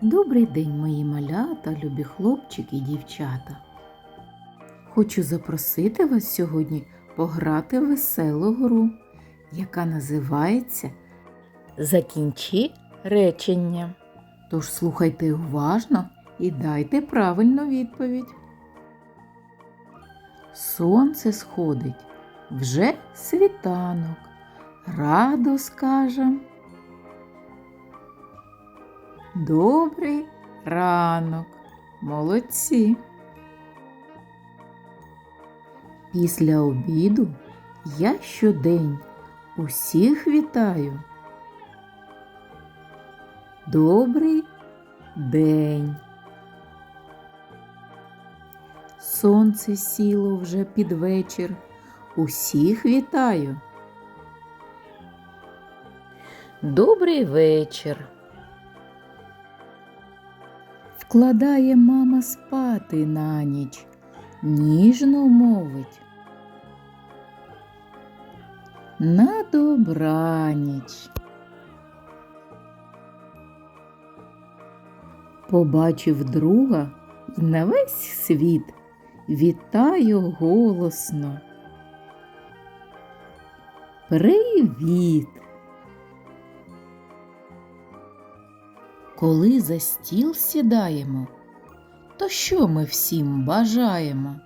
Добрий день, мої малята, любі хлопчики і дівчата. Хочу запросити вас сьогодні пограти в веселу гру, яка називається Закінчи речення. Тож слухайте уважно і дайте правильну відповідь. Сонце сходить, вже світанок. Радо скажем. Добрий ранок, молодці. Після обіду я щодень усіх вітаю. Добрий день. Сонце сіло вже під вечір. Усіх вітаю. Добрий вечір. Вкладає мама спати на ніч, ніжно мовить. На добраніч. Побачив друга і на весь світ вітаю голосно. Привіт! Коли за стіл сідаємо, то що ми всім бажаємо?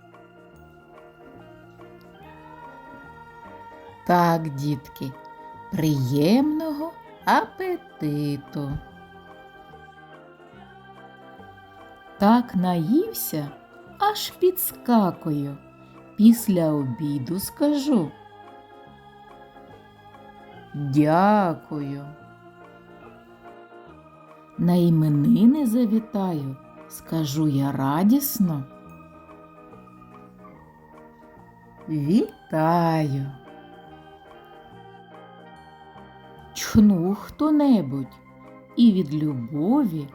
Так, дітки, приємного апетиту. Так наївся, аж підскакую. Після обіду скажу. Дякую. На іменини завітаю, скажу я радісно. Вітаю. Чхнув хто-небудь і від любові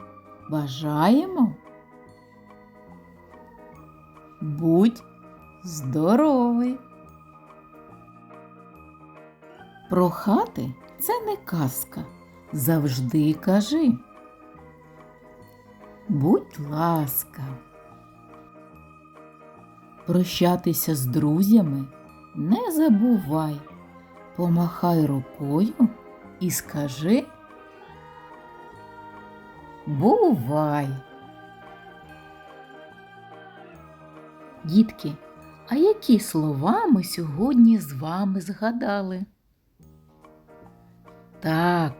бажаємо. Будь здоровий. Прохати це не казка. Завжди кажи. Будь ласка. Прощатися з друзями не забувай. Помахай рукою і скажи Бувай. Дітки, а які слова ми сьогодні з вами згадали? Так,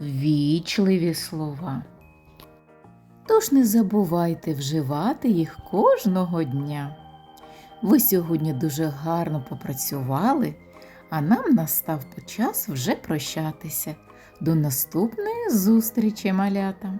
вічливі слова. Тож не забувайте вживати їх кожного дня. Ви сьогодні дуже гарно попрацювали, а нам настав час вже прощатися. До наступної зустрічі, малята!